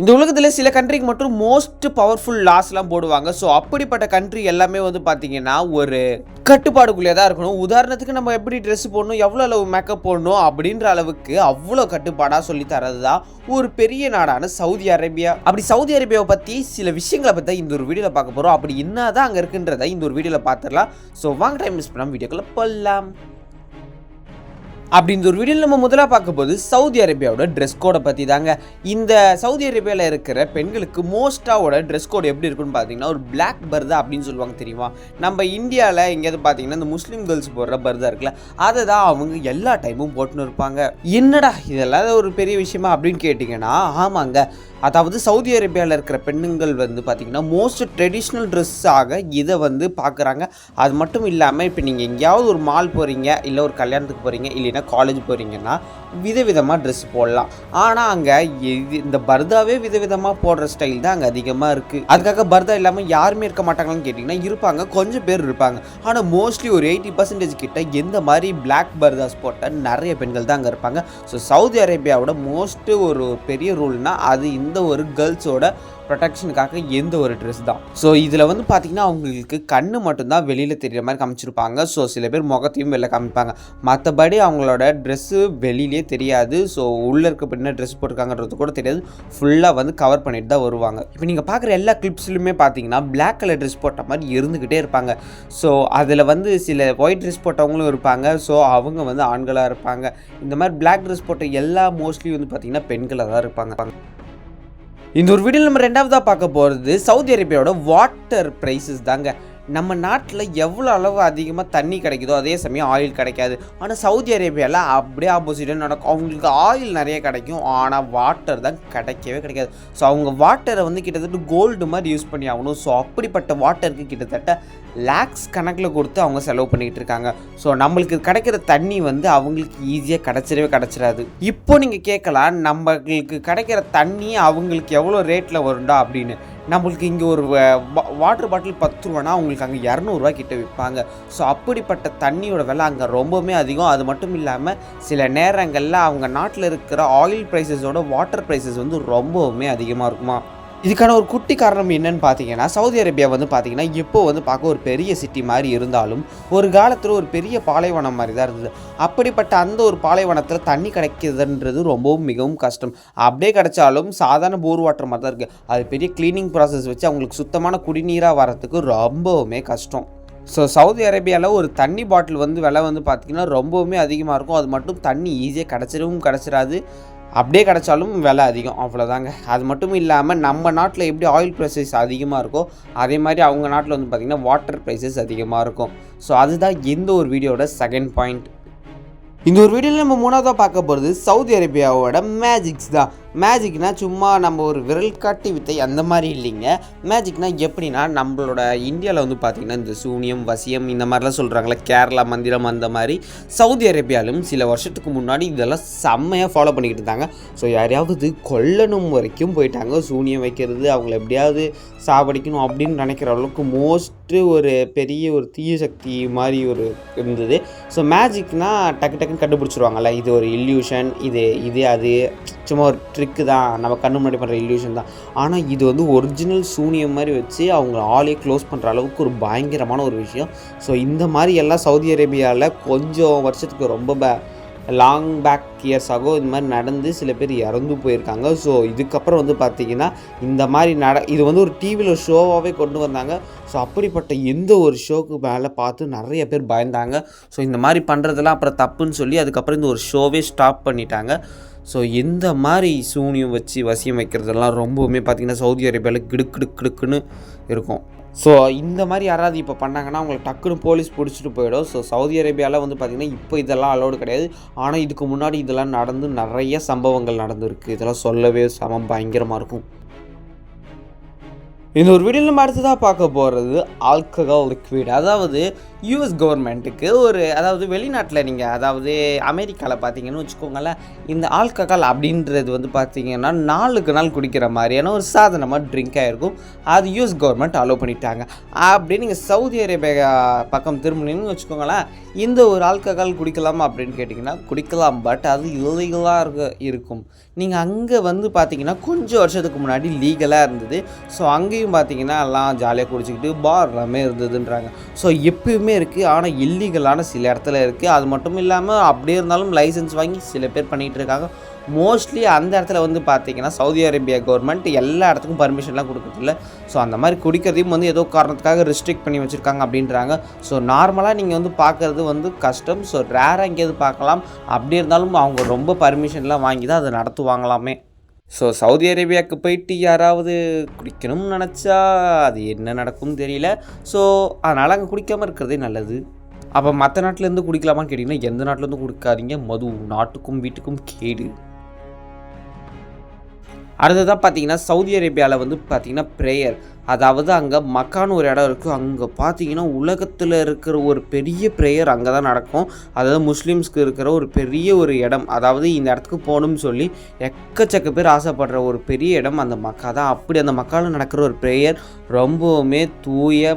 இந்த உலகத்தில் சில கண்ட்ரிக்கு மட்டும் மோஸ்ட் பவர்ஃபுல் லாஸ்லாம் போடுவாங்க. ஸோ அப்படிப்பட்ட கண்ட்ரி எல்லாமே வந்து பார்த்தீங்கன்னா ஒரு கட்டுப்பாடுக்குள்ளே தான் இருக்கணும். உதாரணத்துக்கு நம்ம எப்படி ட்ரெஸ் போடணும் எவ்வளோ அளவு மேக்கப் போடணும் அப்படின்ற அளவுக்கு அவ்வளோ கட்டுப்பாடாக சொல்லி தரது தான் ஒரு பெரிய நாடான சவுதி அரேபியா. அப்படி சவுதி அரேபியாவை பற்றி சில விஷயங்களை பற்றி இந்த ஒரு வீடியோவில் பார்க்க போகிறோம் அப்படி என்ன தான் அங்கே இருக்குன்றதை இந்த ஒரு வீடியோவில் பார்த்துடலாம். ஸோ வாங்க டைம் மிஸ் பண்ணாமல் வீடியோக்குள்ளே போடலாம் அப்படின்ற ஒரு வீடியோ நம்ம முதலாக பார்க்க போது சவுதி அரேபியாவோட ட்ரெஸ் கோடை பற்றி தாங்க இந்த சவுதி அரேபியாவில் இருக்கிற பெண்களுக்கு மோஸ்ட்டாவோட ட்ரெஸ் கோடு எப்படி இருக்குன்னு பார்த்தீங்கன்னா ஒரு பிளாக் பர்தா அப்படின்னு சொல்லுவாங்க தெரியுமா? நம்ம இந்தியாவில் எங்கேயாவது பார்த்தீங்கன்னா இந்த முஸ்லீம் கேர்ள்ஸ் போடுற பர்தா இருக்குல்ல அதை தான் அவங்க எல்லா டைமும் போட்டுன்னு இருப்பாங்க. என்னடா இதெல்லாம் ஒரு பெரிய விஷயமா அப்படின்னு கேட்டிங்கன்னா ஆமாங்க. அதாவது சவுதி அரேபியாவில் இருக்கிற பெண்ணுங்கள் வந்து பார்த்திங்கன்னா மோஸ்ட் ட்ரெடிஷ்னல் ட்ரெஸ்ஸாக இதை வந்து பார்க்குறாங்க அது மட்டும் இல்லாமல் இப்போ நீங்கள் எங்கேயாவது ஒரு மால் போகிறீங்க இல்லை ஒரு கல்யாணத்துக்கு போகிறீங்க இல்லைன்னா காலேஜ் போகிறீங்கன்னா விதவிதமாக ட்ரெஸ் போடலாம். ஆனால் அங்கே இது இந்த பர்தாவே விதவிதமாக போடுற ஸ்டைல் தான் அங்கே அதிகமாக இருக்குது அதுக்காக பர்தா இல்லாமல் யாருமே இருக்க மாட்டாங்களான்னு கேட்டிங்கன்னா இருப்பாங்க கொஞ்சம் பேர் இருப்பாங்க. ஆனால் மோஸ்ட்லி ஒரு எயிட்டி பர்சன்டேஜ் கிட்ட எந்த மாதிரி பிளாக் பர்தாஸ் போட்ட நிறைய பெண்கள் தான் அங்கே இருப்பாங்க. ஸோ சவுதி அரேபியாவோட மோஸ்ட்டு ஒரு பெரிய ரூல்னால் அது இந்த ஒரு கேர்ள்ஸோட ப்ரொடெக்ஷனுக்காக எந்த ஒரு ட்ரெஸ் தான். ஸோ இதில் வந்து பார்த்திங்கன்னா அவங்களுக்கு கண்ணு மட்டும்தான் வெளியில் தெரிகிற மாதிரி காமிச்சிருப்பாங்க. ஸோ சில பேர் முகத்தையும் வெளில காமிப்பாங்க. மற்றபடி அவங்களோட ட்ரெஸ்ஸு வெளியிலே தெரியாது. ஸோ உள்ளே இருக்க பின்ன ட்ரெஸ் போட்டிருக்காங்கன்றது கூட தெரியாது. ஃபுல்லாக வந்து கவர் பண்ணிட்டு தான் வருவாங்க. இப்போ நீங்கள் பார்க்குற எல்லா கிளிப்ஸ்லையுமே பார்த்தீங்கன்னா பிளாக் கலர் ட்ரெஸ் போட்ட மாதிரி இருந்துக்கிட்டே இருப்பாங்க. ஸோ அதில் வந்து சில ஒயிட் ட்ரெஸ் போட்டவங்களும் இருப்பாங்க. ஸோ அவங்க வந்து ஆண்களாக இருப்பாங்க. இந்த மாதிரி பிளாக் ட்ரெஸ் போட்ட எல்லா மோஸ்ட்லி வந்து பார்த்திங்கன்னா பெண்களாக தான் இருப்பாங்க. இந்த ஒரு வீடியோ நம்ம ரெண்டாவதாக பார்க்க போகிறது சவுதி அரேபியாவோட வாட்டர் ப்ரைஸஸ் தாங்க. நம்ம நாட்டில் எவ்வளோ அளவு அதிகமாக தண்ணி கிடைக்குதோ அதே சமயம் ஆயில் கிடைக்காது. ஆனால் சவுதி அரேபியாவில் அப்படியே ஆப்போசிட்டாக நடக்கும். அவங்களுக்கு ஆயில் நிறைய கிடைக்கும். ஆனால் வாட்டர் தான் கிடைக்கவே கிடைக்காது. ஸோ அவங்க வாட்டரை வந்து கிட்டத்தட்ட கோல்டு மாதிரி யூஸ் பண்ணி ஆகணும். ஸோ அப்படிப்பட்ட வாட்டருக்கு கிட்டத்தட்ட லேக்ஸ் கணக்கில் கொடுத்து அவங்க செலவு பண்ணிக்கிட்டு இருக்காங்க. ஸோ நம்மளுக்கு கிடைக்கிற தண்ணி வந்து அவங்களுக்கு ஈஸியாக கிடச்சிடவே கிடச்சிடாது. இப்போ நீங்கள் கேட்கலாம் நம்மளுக்கு கிடைக்கிற தண்ணி அவங்களுக்கு எவ்வளோ ரேட்டில் வரும்டா அப்படின்னு. நம்மளுக்கு இங்கே ஒரு வாட்டர் பாட்டில் பத்து ரூபானா அவங்களுக்கு அங்கே இரநூறுவா கிட்ட விற்பாங்க. ஸோ அப்படிப்பட்ட தண்ணியோட விலை அங்கே ரொம்பவுமே அதிகம். அது மட்டும் இல்லாமல் சில நேரங்களில் அவங்க நாட்டில் இருக்கிற ஆயில் ப்ரைஸஸோட வாட்டர் ப்ரைஸஸ் வந்து ரொம்பவுமே அதிகமாக இருக்குமா? இதுக்கான ஒரு குட்டி காரணம் என்னன்னு பார்த்தீங்கன்னா சவுதி அரேபியா வந்து பார்த்தீங்கன்னா இப்போ வந்து பார்க்க ஒரு பெரிய சிட்டி மாதிரி இருந்தாலும் ஒரு காலத்தில் ஒரு பெரிய பாலைவனம் மாதிரி தான் இருந்தது. அப்படிப்பட்ட அந்த ஒரு பாலைவனத்தில் தண்ணி கிடைக்கிறதுன்றது ரொம்பவும் மிகவும் கஷ்டம். அப்படியே கிடைச்சாலும் சாதாரண போர் வாட்டர் மாதிரி தான் இருக்குது அது பெரிய க்ளீனிங் ப்ராசஸ் வச்சு அவங்களுக்கு சுத்தமான குடிநீராக வரத்துக்கு ரொம்பவுமே கஷ்டம். ஸோ சவுதி அரேபியாவில் ஒரு தண்ணி பாட்டில் வந்து விலை வந்து பார்த்திங்கன்னா ரொம்பவுமே அதிகமாக இருக்கும். அது மட்டும் தண்ணி ஈஸியாக கிடச்சிடவும் கிடச்சிடாது. அப்படியே கிடச்சாலும் விலை அதிகம். அவ்வளோதாங்க அது மட்டும் இல்லாமல் நம்ம நாட்டில் எப்படி ஆயில் ப்ரைஸஸ் அதிகமாக இருக்கோ அதே மாதிரி அவங்க நாட்டில் வந்து பார்த்திங்கன்னா வாட்டர் ப்ரைஸஸ் அதிகமாக இருக்கும். ஸோ அதுதான் எந்த ஒரு வீடியோட செகண்ட் பாயிண்ட் இந்த ஒரு வீடியோவில் நம்ம மூணாவதாக பார்க்க போகிறது சவுதி அரேபியாவோட மேஜிக்ஸ் தான். மேஜிக்னால் சும்மா நம்ம ஒரு விரல் காட்டி வித்தை அந்த மாதிரி இல்லைங்க. மேஜிக்னால் எப்படின்னா நம்மளோட இந்தியாவில் வந்து பார்த்திங்கன்னா இந்த சூனியம் வசியம் இந்த மாதிரிலாம் சொல்கிறாங்களே கேரளா மந்திரம் அந்த மாதிரி. சவுதி அரேபியாவிலும் சில வருஷத்துக்கு முன்னாடி இதெல்லாம் செம்மையாக ஃபாலோ பண்ணிக்கிட்டு இருந்தாங்க. ஸோ யாரையாவது கொல்லணும் வரைக்கும் போயிட்டாங்க. சூனியம் வைக்கிறது அவங்கள எப்படியாவது சாவடிக்கணும் அப்படின்னு நினைக்கிற அளவுக்கு மோஸ்ட்டு ஒரு பெரிய ஒரு தீய சக்தி மாதிரி ஒரு இருந்தது. ஸோ மேஜிக்னால் டக்கு டக்குன்னு கண்டுபிடிச்சிருவாங்கல்ல இது ஒரு இல்யூஷன் இது இது அது சும்மா ஒரு ட்ரிக்கு தான். நம்ம கண்ணு முன்னாடி பண்ணுற இல்யூஷன் தான். ஆனால் இது வந்து ஒரிஜினல் சூனியம் மாதிரி வச்சு அவங்க ஆளே க்ளோஸ் பண்ணுற அளவுக்கு ஒரு பயங்கரமான ஒரு விஷயம். ஸோ இந்த மாதிரி எல்லாம் சவுதி அரேபியாவில் கொஞ்சம் வருஷத்துக்கு ரொம்ப பே லாங் பேக் இயர்ஸ் ஆகும் இந்த மாதிரி நடந்து சில பேர் இறந்து போயிருக்காங்க. ஸோ இதுக்கப்புறம் வந்து பார்த்திங்கன்னா இந்த மாதிரி நட இது வந்து ஒரு டிவியில் ஷோவாகவே கொண்டு வந்தாங்க. ஸோ அப்படிப்பட்ட எந்த ஒரு ஷோக்கு மேலே பார்த்து நிறைய பேர் பயந்தாங்க. ஸோ இந்த மாதிரி பண்ணுறதெல்லாம் அப்புறம் தப்புன்னு சொல்லி அதுக்கப்புறம் இந்த ஒரு ஷோவே ஸ்டாப் பண்ணிட்டாங்க. ஸோ எந்த மாதிரி சூனியம் வச்சு வசியம் வைக்கிறதெல்லாம் ரொம்பவுமே பார்த்திங்கன்னா சவுதி அரேபியாவில் கிடுக்கிடு கிடுக்குன்னு இருக்கும். ஸோ இந்த மாதிரி யாராவது இப்போ பண்ணாங்கன்னா அவங்களை டக்குன்னு போலீஸ் பிடிச்சிட்டு போயிடும். ஸோ சவுதி அரேபியாவில் வந்து பார்த்திங்கன்னா இப்போ இதெல்லாம் அலோடு கிடையாது. ஆனால் இதுக்கு முன்னாடி இதெல்லாம் நடந்து நிறைய சம்பவங்கள் நடந்துருக்கு. இதெல்லாம் சொல்லவே சமம் பயங்கரமாக இருக்கும். இந்த ஒரு வீடியோ நம்ம அடுத்ததாக பார்க்க போகிறது ஆல்கஹால் லிக்விட் அதாவது யூஎஸ் கவர்மெண்ட்டுக்கு ஒரு அதாவது வெளிநாட்டில் நீங்கள் அதாவது அமெரிக்காவில் பார்த்தீங்கன்னு வச்சுக்கோங்களேன் இந்த ஆல்கஹால் அப்படின்றது வந்து பார்த்தீங்கன்னா நாளுக்கு நாள் குடிக்கிற மாதிரியான ஒரு சாதனமாக ட்ரிங்க் ஆகிருக்கும் அது யூஎஸ் கவர்மெண்ட் அலோவ் பண்ணிட்டாங்க. அப்படியே நீங்கள் சவுதி அரேபியா பக்கம் திரும்பினீங்கன்னு வச்சுக்கோங்களேன் இந்த ஒரு ஆல்கஹால் குடிக்கலாமா அப்படின்னு கேட்டிங்கன்னா குடிக்கலாம் பட் அது இல்லீகலாக இருக்க இருக்கும். நீங்கள் அங்கே வந்து பார்த்தீங்கன்னா கொஞ்சம் வருஷத்துக்கு முன்னாடி லீகலாக இருந்தது. ஸோ அங்கேயும் பார்த்தீங்கன்னா எல்லாம் ஜாலியாக குடிச்சிக்கிட்டு பார் எல்லாமே இருந்ததுன்றாங்க. ஸோ எப்பயுமே இருக்குது ஆனால் இல்லீகலான சில இடத்துல இருக்குது அது மட்டும் இல்லாமல் அப்படியே இருந்தாலும் லைசன்ஸ் வாங்கி சில பேர் பண்ணிகிட்டு இருக்காங்க. மோஸ்ட்லி அந்த இடத்துல வந்து பார்த்தீங்கன்னா சவுதி அரேபியா கவர்மெண்ட் எல்லா இடத்துக்கும் பர்மிஷன்லாம் கொடுக்குறதில்ல ஸோ அந்த மாதிரி குடிக்கிறதையும் வந்து ஏதோ காரணத்துக்காக ரெஸ்ட்ரிக்ட் பண்ணி வச்சுருக்காங்க அப்படின்றாங்க. ஸோ நார்மலாக நீங்கள் வந்து பார்க்குறது வந்து கஷ்டம் ஸோ ரேராக எங்கேயாவது பார்க்கலாம் அப்படி இருந்தாலும் அவங்க ரொம்ப பர்மிஷன்லாம் வாங்கி தான் அதை நடத்துவாங்களாமே. ஸோ சவுதி அரேபியாவுக்கு போயிட்டு யாராவது குடிக்கணும்னு நினச்சா அது என்ன நடக்கும்னு தெரியல. ஸோ அதனால் அங்கே குடிக்காமல் இருக்கிறதே நல்லது. அப்போ மற்ற நாட்டிலேருந்து குடிக்கலாமான்னு கேட்டிங்கன்னா எந்த நாட்டிலேருந்து குடிக்காதீங்க. மது நாட்டுக்கும் வீட்டுக்கும் கேடு. அடுத்ததாக பார்த்தீங்கன்னா சவுதி அரேபியாவில் வந்து பார்த்தீங்கன்னா ப்ரேயர் அதாவது அங்கே மக்கான்னு ஒரு இடம் இருக்குது அங்கே பார்த்தீங்கன்னா உலகத்தில் இருக்கிற ஒரு பெரிய ப்ரேயர் அங்கே தான் நடக்கும். அதாவது முஸ்லீம்ஸ்க்கு இருக்கிற ஒரு பெரிய ஒரு இடம். அதாவது இந்த இடத்துக்கு போகணும்னு சொல்லி எக்கச்சக்க பேர் ஆசைப்படுற ஒரு பெரிய இடம் அந்த மக்கா தான். அப்படி அந்த மக்காவில் நடக்கிற ஒரு ப்ரேயர் ரொம்பவுமே தூய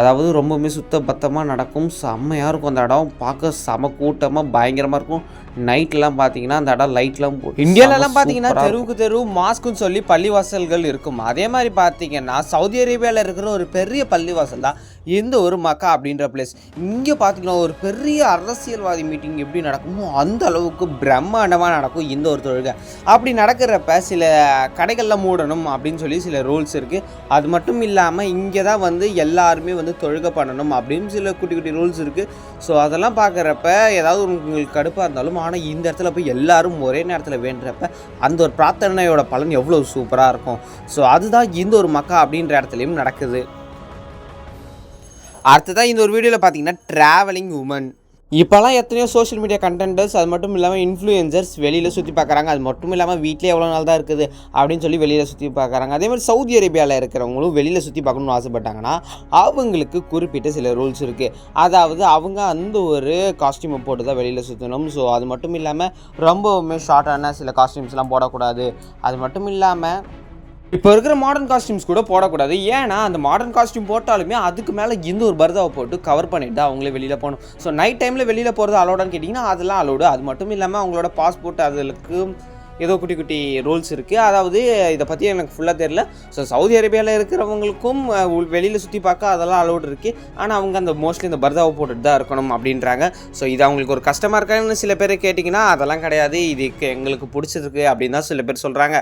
அதாவது ரொம்பவுமே சுத்த பத்தமாக நடக்கும். செம்மையாக இருக்கும் அந்த இடம். பார்க்க செம கூட்டமாக பயங்கரமாக இருக்கும். நைட்லாம் பார்த்தீங்கன்னா அந்த இடம் லைட்லாம் போட்டு இந்தியாவிலலாம் பார்த்தீங்கன்னா தெருவுக்கு தெரு மாஸ்க்குன்னு சொல்லி பள்ளிவாசல்கள் இருக்கும். அதே மாதிரி பார்த்தீங்கன்னா சவுதி அரேபியாவில் இருக்கிற ஒரு பெரிய பள்ளிவாசல் தான் இந்த ஒரு மக்கா அப்படின்ற பிளேஸ் இங்கே பார்த்தீங்கன்னா ஒரு பெரிய அரசியல்வாதி மீட்டிங் எப்படி நடக்குமோ அந்த அளவுக்கு பிரம்மாண்டமாக நடக்கும் இந்த ஒரு தொழுகை. அப்படி நடக்கிறப்ப சில கடைகளில் மூடணும் அப்படின்னு சொல்லி சில ரூல்ஸ் இருக்குது அது மட்டும் இல்லாமல் இங்கே தான் வந்து எல்லாருமே வந்து தொழுகை பண்ணணும் அப்படின்னு சில குட்டி குட்டி ரூல்ஸ் இருக்குது ஸோ அதெல்லாம் பார்க்குறப்ப ஏதாவது உங்களுக்கு கடுப்பாக இருந்தாலும் ஆனால் இந்த இடத்துல போய் எல்லாரும் ஒரே நேரத்தில் வேண்டுறப்ப அந்த ஒரு பிரார்த்தனையோட பலன் எவ்வளோ சூப்பராக இருக்கும்? ஸோ அதுதான் இந்த ஒரு மக்கா அப்படின்ற இடத்துலையும் நடக்குது. அடுத்ததாக இந்த ஒரு வீடியோவில் பார்த்தீங்கன்னா ட்ராவலிங் உமன் இப்போலாம் எத்தனையோ சோஷியல் மீடியா கண்டென்டர்ஸ் அது மட்டும் இல்லாமல் இன்ஃப்ளூயன்சர்ஸ் வெளியில் சுற்றி பார்க்குறாங்க. அது மட்டும் இல்லாமல் வீட்டிலே எவ்வளோ நாள் தான் இருக்குது அப்படின்னு சொல்லி வெளியில் சுற்றி பார்க்குறாங்க. அதே மாதிரி சவுதி அரேபியாவில் இருக்கிறவங்களும் வெளியில் சுற்றி பார்க்கணும்னு ஆசைப்பட்டாங்கன்னா அவங்களுக்கு குறிப்பிட்ட சில ரூல்ஸ் இருக்குது அதாவது அவங்க அந்த ஒரு காஸ்டியூமை போட்டு தான் வெளியில் சுற்றணும் ஸோ அது மட்டும் இல்லாமல் ரொம்பவுமே ஷார்ட்டான சில காஸ்டியூம்ஸ்லாம் போடக்கூடாது. அது மட்டும் இல்லாமல் இப்போ இருக்கிற மாடர்ன் காஸ்டியூம்ஸ் கூட போடக்கூடாது. ஏன்னா அந்த மாடர்ன் காஸ்டியூம் போட்டாலுமே அதுக்கு மேலே இந்த ஒரு பர்தாவை போட்டு கவர் பண்ணிட்டு தான் அவங்களே வெளியில் போகணும். ஸோ நைட் டைமில் வெளியில் போகிறது அலோடான்னு கேட்டிங்கன்னா அதெல்லாம் அலோடு அது மட்டும் இல்லாமல் அவங்களோட பாஸ்போர்ட் அதுக்கு ஏதோ குட்டி குட்டி ரூல்ஸ் இருக்குது அதாவது இதை பற்றி எனக்கு ஃபுல்லாக தெரில ஸோ சவுதி அரேபியாவில் இருக்கிறவங்களுக்கும் வெளியில் சுற்றி பார்க்க அதெல்லாம் அலோடு இருக்குது ஆனால் அவங்க அந்த மோஸ்ட்லி இந்த பர்தாவை போட்டுட்டு தான் இருக்கணும் அப்படின்றாங்க. ஸோ இது அவங்களுக்கு ஒரு கஷ்டமாக இருக்காங்கன்னு சில பேர் கேட்டிங்கன்னா அதெல்லாம் கிடையாது. இதுக்கு எங்களுக்கு பிடிச்சிருக்கு அப்படின்னு தான் சில பேர் சொல்கிறாங்க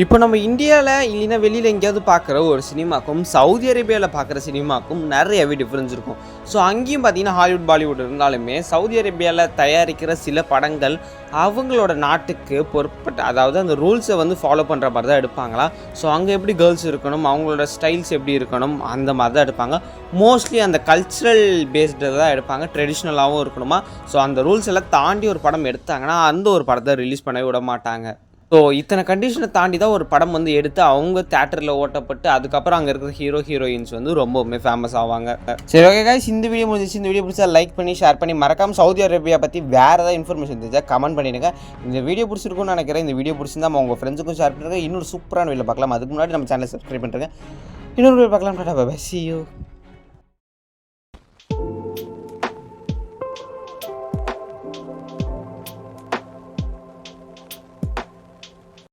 இப்போ நம்ம இந்தியாவில் இல்லைன்னா வெளியில் எங்கேயாவது பார்க்குற ஒரு சினிமாக்கும் சவுதி அரேபியாவில் பார்க்குற சினிமாக்கும் நிறையவே டிஃப்ரென்ஸ் இருக்கும். ஸோ அங்கேயும் பார்த்தீங்கன்னா ஹாலிவுட் பாலிவுட் இருந்தாலுமே சவுதி அரேபியாவில் தயாரிக்கிற சில படங்கள் அவங்களோட நாட்டுக்கு பொறுப்பட்ட அதாவது அந்த ரூல்ஸை வந்து ஃபாலோ பண்ணுற மாதிரி தான் எடுப்பாங்களா? ஸோ அங்கே எப்படி கேர்ள்ஸ் இருக்கணும்? அவங்களோட ஸ்டைல்ஸ் எப்படி இருக்கணும்? அந்த மாதிரி தான் எடுப்பாங்க. மோஸ்ட்லி அந்த கல்ச்சுரல் பேஸ்டு தான் எடுப்பாங்க. ட்ரெடிஷ்னலாகவும் இருக்கணுமா? ஸோ அந்த ரூல்ஸ் எல்லாம் தாண்டி ஒரு படம் எடுத்தாங்கன்னா அந்த ஒரு படத்தை ரிலீஸ் பண்ண விட மாட்டாங்க. ஸோ இத்தனை கண்டிஷனை தாண்டி தான் ஒரு படம் வந்து எடுத்து அவங்க தேட்டரில் ஓட்டப்பட்டு அதுக்கப்புறம் அங்கே இருக்கிற ஹீரோ ஹீரோயின்ஸ் வந்து ரொம்பவுமே ஃபேமஸ் ஆவாங்க. சரி ஓகே காய்ஸ் இந்த வீடியோ முடிஞ்சிச்சு. இந்த வீடியோ பிடிச்சா லைக் பண்ணி ஷேர் பண்ணி மறக்காம சவுதி அரேபியா பற்றி வேறு ஏதாவது இன்ஃபர்மேஷன் தெரிஞ்சால் கமெண்ட் பண்ணிடுங்க. இந்த வீடியோ பிடிச்சிருக்கும்னு நினைக்கிறேன். இந்த வீடியோ பிடிச்சிருந்தா உங்கள் ஃப்ரெண்ட்ஸுக்கும் ஷேர் பண்ணுறேன் இன்னொரு சூப்பரான வீடியோ பார்க்கலாம். அதுக்கு முன்னாடி நம்ம சேனலை சப்ஸ்கிரைப் பண்ணுறேன் இன்னொரு வீடியோ பார்க்கலாம். Tata bye C you